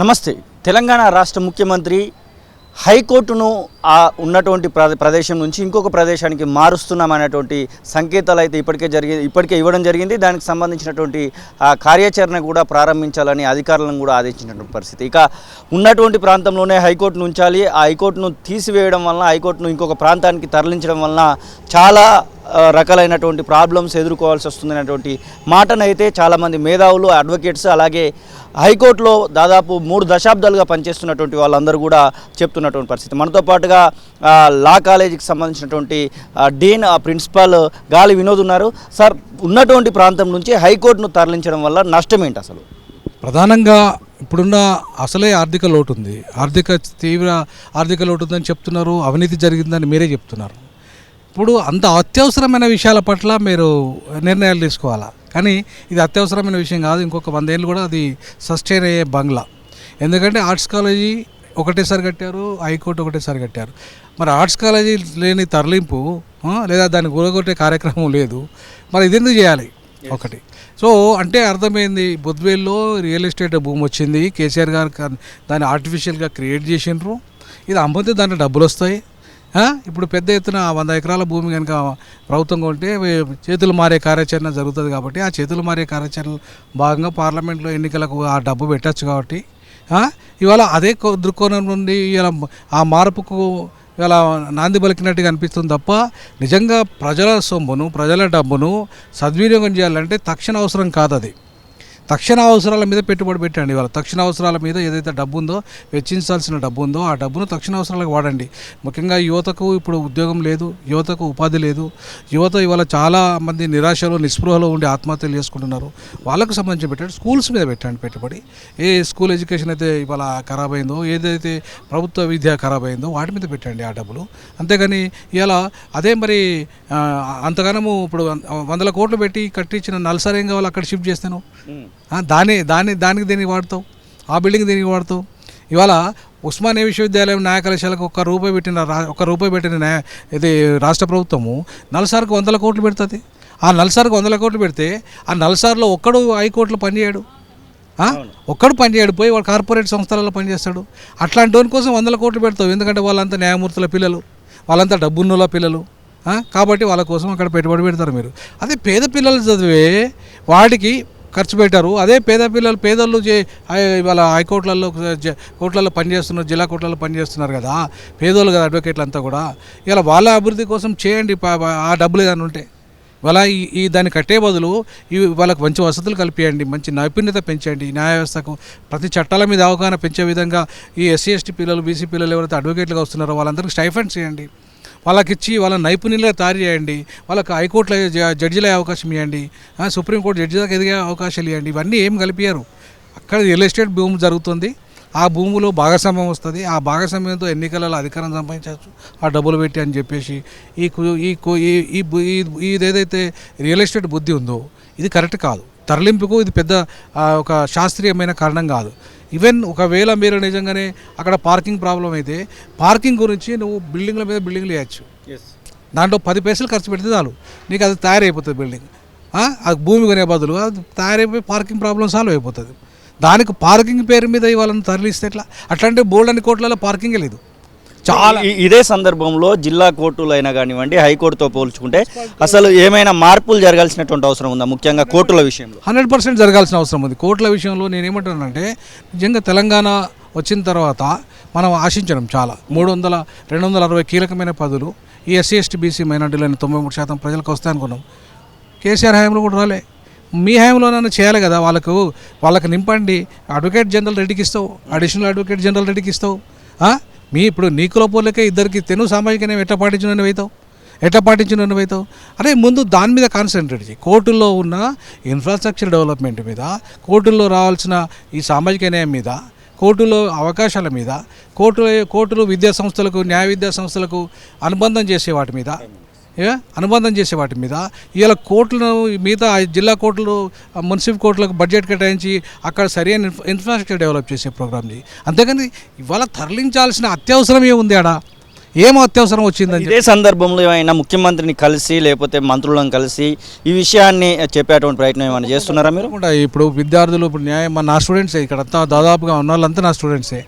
నమస్తే. తెలంగాణ రాష్ట్ర ముఖ్యమంత్రి హైకోర్టును ఆ ఉన్నటువంటి ప్ర ప్రదేశం నుంచి ఇంకొక ప్రదేశానికి మారుస్తున్నామనేటువంటి సంకేతాలు అయితే ఇప్పటికే జరిగి ఇప్పటికే ఇవ్వడం జరిగింది. దానికి సంబంధించినటువంటి ఆ కార్యాచరణ కూడా ప్రారంభించాలని అధికారులను కూడా ఆదేశించినటువంటి పరిస్థితి. ఇక ఉన్నటువంటి ప్రాంతంలోనే హైకోర్టును ఉంచాలి. ఆ హైకోర్టును తీసివేయడం వలన హైకోర్టును ఇంకొక ప్రాంతానికి తరలించడం వలన చాలా రకాలైనటువంటి ప్రాబ్లమ్స్ ఎదుర్కోవాల్సి వస్తుందనేటువంటి మాటనైతే చాలామంది మేధావులు అడ్వకేట్స్ అలాగే హైకోర్టులో దాదాపు మూడు దశాబ్దాలుగా పనిచేస్తున్నటువంటి వాళ్ళందరూ కూడా చెప్తున్నటువంటి పరిస్థితి. మనతో పాటుగా లా కాలేజీకి సంబంధించినటువంటి డీన్ ప్రిన్సిపాల్ గాలి వినోద్ ఉన్నారు. సార్ ఉన్నటువంటి ప్రాంతం నుంచి హైకోర్టును తరలించడం వల్ల నష్టం ఏంటి అసలు? ప్రధానంగా ఇప్పుడున్న అసలే ఆర్థిక లోటు ఉంది. ఆర్థిక తీవ్ర ఆర్థిక లోటు ఉందని చెప్తున్నారు. అవినీతి జరిగిందని మీరే చెప్తున్నారు. ఇప్పుడు అంత అత్యవసరమైన విషయాల పట్ల మీరు నిర్ణయాలు తీసుకోవాలా? కానీ ఇది అత్యవసరమైన విషయం కాదు. ఇంకొక వందేళ్ళు కూడా అది సస్టైన్ అయ్యే బంగ్లా. ఎందుకంటే ఆర్ట్స్ కాలేజీ ఒకటేసారి కట్టారు హైకోర్టు ఒకటేసారి కట్టారు. మరి ఆర్ట్స్ కాలేజీ లేని తరలింపు లేదా దాన్ని కూడగొట్టే కార్యక్రమం లేదు. మరి ఇది ఎందుకు చేయాలి? ఒకటి. సో అంటే అర్థమైంది. బుద్వేల్లో రియల్ ఎస్టేట్ భూమి వచ్చింది. కేసీఆర్ గారు దాన్ని ఆర్టిఫిషియల్గా క్రియేట్ చేసిండ్రు. ఇది అమ్మితే దాంట్లో డబ్బులు వస్తాయి. ఇప్పుడు పెద్ద ఎత్తున వంద ఎకరాల భూమి కనుక ప్రభుత్వం కొంటే చేతులు మారే కార్యాచరణ జరుగుతుంది కాబట్టి ఆ చేతులు మారే కార్యాచరణ భాగంగా పార్లమెంట్లో ఎన్నికలకు ఆ డబ్బు పెట్టచ్చు కాబట్టి ఇవాళ అదే కో- దృక్కోణం నుండి ఇలా ఆ మార్పుకు ఇలా నాంది పలికినట్టుగా అనిపిస్తుంది తప్ప నిజంగా ప్రజల సొమ్మును ప్రజల డబ్బును సద్వినియోగం చేయాలంటే తక్షణ అవసరం కాదు అది తక్షణ అవసరాల మీద పెట్టుబడి పెట్టండి ఇవాళ. తక్షణ అవసరాల మీద ఏదైతే డబ్బు ఉందో వెచ్చించాల్సిన డబ్బు ఉందో ఆ డబ్బును తక్షణ అవసరాలకు వాడండి. ముఖ్యంగా యువతకు ఇప్పుడు ఉద్యోగం లేదు యువతకు ఉపాధి లేదు. యువత ఇవాళ చాలా మంది నిరాశలో నిస్పృహలో ఉండి ఆత్మహత్యలు చేసుకుంటున్నారు. వాళ్ళకు సంబంధించి పెట్టండి స్కూల్స్ మీద పెట్టండి పెట్టుబడి. ఏ స్కూల్ ఎడ్యుకేషన్ అయితే ఇవాళ ఖరాబ్ అయిందో ఏదైతే ప్రభుత్వ విద్య ఖరాబ్ అయిందో వాటి మీద పెట్టండి ఆ డబ్బులు. అంతేగాని ఇలా అదే మరి అంతగానము ఇప్పుడు వందల కోట్లు పెట్టి కట్టించిన నల్సార్ ఏం కావాలి అక్కడ షిఫ్ట్ చేస్తాను? దాని దాని దానికి దేనికి వాడతావు? ఆ బిల్డింగ్ దేనికి వాడతావు? ఇవాళ ఉస్మానియా విశ్వవిద్యాలయం న్యాయ కళాశాలకు ఒక్క రూపాయి పెట్టిన రా ఒక్క రూపాయి పెట్టిన న్యాయ ఇది రాష్ట్ర ప్రభుత్వము నల్సార్కు వందల కోట్లు పెడుతుంది. ఆ నల్సార్కు వందల కోట్లు పెడితే ఆ నల్సార్లో ఒక్కడు హైకోర్టులో పనిచేయడు? ఒక్కడు పనిచేయడు పోయి వాడు కార్పొరేట్ సంస్థలలో పనిచేస్తాడు. అట్లాంటి వాని కోసం వందల కోట్లు పెడతావు. ఎందుకంటే వాళ్ళంతా న్యాయమూర్తుల పిల్లలు వాళ్ళంతా డబ్బున్నోళ్ళ పిల్లలు? కాబట్టి వాళ్ళ కోసం అక్కడ పెట్టుబడి పెడతారు మీరు. అదే పేద పిల్లలు చదివే వాటికి ఖర్చు పెట్టారు. అదే పేద పిల్లలు పేదలు చే హై- ఇవాళ హైకోర్టులలో కోర్టులలో పనిచేస్తున్నారు జిల్లా కోర్టులలో పనిచేస్తున్నారు కదా. పేదోళ్ళు కదా అడ్వకేట్లు అంతా కూడా. ఇలా వాళ్ళ అభివృద్ధి కోసం చేయండి ఆ డబ్బులు ఏదైనా ఉంటే. వాళ్ళ ఈ దాన్ని కట్టే బదులు ఇవి వాళ్ళకి మంచి వసతులు కల్పించండి మంచి నైపుణ్యత పెంచండి. న్యాయ వ్యవస్థకు ప్రతి చట్టాల మీద అవగాహన పెంచే విధంగా ఈ ఎస్సీ ఎస్టీ పిల్లలు బీసీ పిల్లలు ఎవరైతే అడ్వకేట్లుగా వస్తున్నారో వాళ్ళందరికీ స్టైఫండ్స్ చేయండి. వాళ్ళకి ఇచ్చి వాళ్ళ నైపుణ్యంగా తయారు చేయండి. వాళ్ళకి హైకోర్టులో జ- జడ్జిలు అయ్యే అవకాశం ఇవ్వండి. సుప్రీంకోర్టు జడ్జి దాకా ఎదిగే అవకాశాలు ఇవ్వండి. ఇవన్నీ ఏం కలిపారు అక్కడ రియల్ ఎస్టేట్ భూమి జరుగుతుంది. ఆ భూమిలో భాగస్వామ్యం వస్తుంది. ఆ భాగస్వామ్యంతో ఎన్నికలలో అధికారం సంపాదించవచ్చు. ఆ డబ్బులు పెట్టి అని చెప్పేసి ఈ ఈ ఇదేదైతే ఈ ఏదైతే రియల్ ఎస్టేట్ బుద్ధి ఉందో ఇది కరెక్ట్ కాదు. తరలింపుకు ఇది పెద్ద ఒక శాస్త్రీయమైన కారణం కాదు. ఈవెన్ ఒకవేళ మీరు నిజంగానే అక్కడ పార్కింగ్ ప్రాబ్లం అయితే పార్కింగ్ గురించి నువ్వు బిల్డింగ్ల మీద బిల్డింగ్లు వేయచ్చు దాంట్లో పది పైసలు ఖర్చు పెడితే చాలు. నీకు అది తయారైపోతుంది బిల్డింగ్ ఆ, ఆ భూమి కొనే బదులు అది తయారైపోయి పార్కింగ్ ప్రాబ్లం సాల్వ్ అయిపోతుంది. దానికి పార్కింగ్ పేరు మీద ఇవాళని తరలిస్తే ఎట్లా? అట్లాంటి బోల్డ్ అని కోట్లలో పార్కింగే లేదు. చాలా ఇదే సందర్భంలో జిల్లా కోర్టులు అయినా కానివ్వండి హైకోర్టుతో పోల్చుకుంటే అసలు ఏమైనా మార్పులు జరగాల్సినటువంటి అవసరం ఉందా? ముఖ్యంగా కోర్టుల విషయంలో. హండ్రెడ్ పర్సెంట్ జరగాల్సిన అవసరం ఉంది. కోర్టుల విషయంలో నేను ఏమంటానంటే నిజంగా తెలంగాణ వచ్చిన తర్వాత మనం ఆశించడం చాలా. మూడు వందల రెండు వందల అరవై కీలకమైన పదులు ఈ ఎస్సీ ఎస్టీ బీసీ మైనార్టీలని తొంభై మూడు శాతం ప్రజలకు వస్తాయి అనుకున్నాం కేసీఆర్ హయాంలో కూడా రాలే. మీ హయాంలోనైనా చేయాలి కదా వాళ్ళకు వాళ్ళకి నింపండి. అడ్వకేట్ జనరల్ రెడ్డికి ఇస్తావు. అడిషనల్ అడ్వకేట్ జనరల్ రెడ్డికి ఇస్తావు? మీ ఇప్పుడు నీకుల పోలకే ఇద్దరికి తెను సామాజిక న్యాయం ఎట్లా పాటించిన అవుతావు ఎట్లా పాటించిన అవుతావు అరే ముందు దాని మీద కాన్సన్ట్రేట్ చేయి. కోర్టుల్లో ఉన్న ఇన్ఫ్రాస్ట్రక్చర్ డెవలప్మెంట్ మీద కోర్టుల్లో రావాల్సిన ఈ సామాజిక న్యాయం మీద కోర్టులో అవకాశాల మీద కోర్టు కోర్టులు విద్యా సంస్థలకు న్యాయ విద్యా సంస్థలకు అనుబంధం చేసే వాటి మీద అనుబంధం చేసే వాటి మీద. ఇవాళ కోర్టులను మిగతా జిల్లా కోర్టులు మున్సిపల్ కోర్టులకు బడ్జెట్ కేటాయించి అక్కడ సరైన ఇన్ఫ్రాస్ట్రక్చర్ డెవలప్ చేసే ప్రోగ్రామ్ది అంతేకాని ఇవాళ తరలించాల్సిన అత్యవసరం ఏముంది ఆడ. ఏం అత్యవసరం వచ్చిందని ఇదే సందర్భంలో ఏమైనా ముఖ్యమంత్రిని కలిసి లేకపోతే మంత్రులను కలిసి ఈ విషయాన్ని చెప్పేటువంటి ప్రయత్నం ఏమైనా చేస్తున్నారా మీరు? ఇప్పుడు విద్యార్థులు ఇప్పుడు న్యాయం నా స్టూడెంట్సే ఇక్కడ దాదాపుగా ఉన్న వాళ్ళంతా నా స్టూడెంట్సే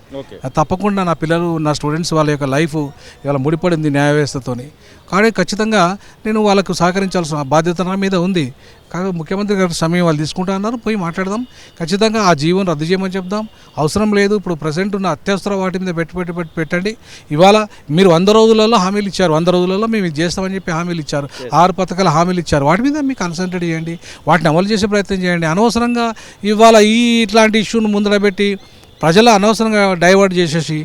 తప్పకుండా నా పిల్లలు నా స్టూడెంట్స్ వాళ్ళ యొక్క లైఫ్ ఇవాళ ముడిపడింది న్యాయ వ్యవస్థతోని కానీ ఖచ్చితంగా నేను వాళ్ళకు సహకరించాల్సిన బాధ్యత నా మీద ఉంది. కాకపోతే ముఖ్యమంత్రి గారు సమయం వాళ్ళు తీసుకుంటా అన్నారు పోయి మాట్లాడదాం. ఖచ్చితంగా ఆ జీవోని రద్దు చేయమని చెప్దాం. అవసరం లేదు ఇప్పుడు ప్రజెంట్ ఉన్న అత్యవసర వాటి మీద పెట్టి పెట్టి పెట్టి పెట్టండి. ఇవాళ మీరు వంద రోజులలో హామీలు ఇచ్చారు వంద రోజులలో మేము ఇది చేస్తామని చెప్పి హామీలు ఇచ్చారు. ఆరు పథకాల హామీలు ఇచ్చారు. వాటి మీద మీకు కాన్సన్ట్రేట్ చేయండి. వాటిని అమలు చేసే ప్రయత్నం చేయండి. అనవసరంగా ఇవాళ ఈ ఇట్లాంటి ఇష్యూను ముందర పెట్టి ప్రజలు అనవసరంగా డైవర్ట్ చేసేసి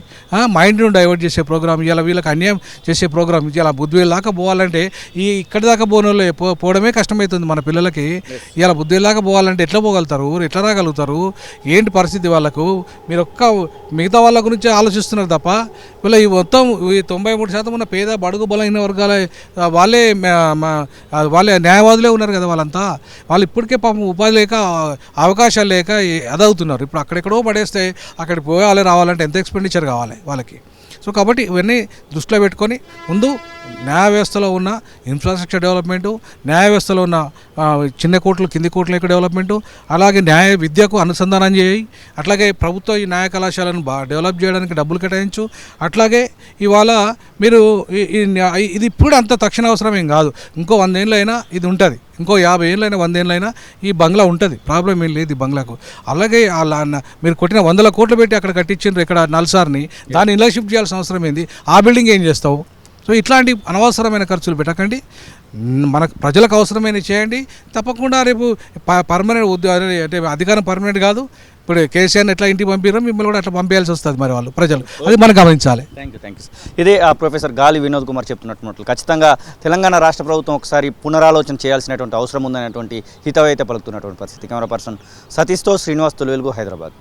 మైండ్ను డైవర్ట్ చేసే ప్రోగ్రామ్ ఇలా వీళ్ళకి అన్యాయం చేసే ప్రోగ్రామ్ ఇలా బుద్ధివేలు దాకా పోవాలంటే ఈ ఇక్కడి దాకా పోనోళ్ళు పోవడమే కష్టమవుతుంది మన పిల్లలకి. ఇలా బుద్ధివేలు దాకా పోవాలంటే ఎట్లా పోగలుగుతారు? ఎట్లా రాగలుగుతారు? ఏంటి పరిస్థితి వాళ్ళకు? మీరు ఒక్క మిగతా వాళ్ళ గురించి ఆలోచిస్తున్నారు తప్ప వీళ్ళ ఈ మొత్తం ఈ తొంభై మూడు శాతం ఉన్న పేద బడుగు బలహీన వర్గాల వాళ్ళే మా- మా- వాళ్ళే న్యాయవాదులే ఉన్నారు కదా వాళ్ళంతా. వాళ్ళు ఇప్పటికే పాపం ఉపాధి లేక అవకాశాలు లేక అదవుతున్నారు. ఇప్పుడు అక్కడెక్కడో పడేస్తే అక్కడికి పోవాలి రావాలంటే ఎంత ఎక్స్పెండిచర్ కావాలి వాళ్ళకి? సో కాబట్టి ఇవన్నీ దృష్టిలో పెట్టుకొని ముందు న్యాయ వ్యవస్థలో ఉన్న ఇన్ఫ్రాస్ట్రక్చర్ డెవలప్మెంటు న్యాయ వ్యవస్థలో ఉన్న చిన్న కోట్లు కింది కోట్ల యొక్క డెవలప్మెంటు అలాగే న్యాయ విద్యకు అనుసంధానం చేయి. అట్లాగే ప్రభుత్వ ఈ న్యాయ కళాశాలను బాగా డెవలప్ చేయడానికి డబ్బులు కేటాయించు. అట్లాగే ఇవాళ మీరు ఈ- ఇది ఇప్పుడు అంత తక్షణ అవసరం ఏం కాదు. ఇంకో వందేళ్ళైనా ఇది ఉంటుంది. ఇంకో యాభై ఏళ్ళైనా వందేళ్ళైనా ఈ బంగ్లా ఉంటుంది. ప్రాబ్లం ఏం లేదు ఈ బంగ్లాకు. అలాగే మీరు కొట్టిన వందల కోట్లు పెట్టి అక్కడ కట్టించారు ఇక్కడ నల్సార్ని దాన్ని ఇలా షిఫ్ట్ చేయాల్సిన అవసరం ఏంది? ఆ బిల్డింగ్ ఏం చేస్తావు? సో ఇట్లాంటి అనవసరమైన ఖర్చులు పెట్టకండి. మనకు ప్రజలకు అవసరమైన చేయండి. తప్పకుండా రేపు పర్మనెంట్ ఉద్యోగం అంటే అధికారం పర్మనెంట్ కాదు. ఇప్పుడు కేసీఆర్ని ఎట్లా ఇంటికి పంపించడం మిమ్మల్ని కూడా అట్లా పంపించాల్సి వస్తుంది మరి వాళ్ళు ప్రజలు. అది మనం గమనించాలి. థ్యాంక్ యూ థ్యాంక్ యూ ఇదే ఆ ప్రొఫెసర్ గాలి వినోద్ కుమార్ చెప్తున్నట్టు ఖచ్చితంగా తెలంగాణ రాష్ట్ర ప్రభుత్వం ఒకసారి పునరాలోచన చేయాల్సినటువంటి అవసరం ఉందనేటువంటి హితవైతే పలుకుతున్నటువంటి పరిస్థితి. కెమెరా పర్సన్ సతీష్తో శ్రీనివాస్ తొలివెలుగు హైదరాబాద్.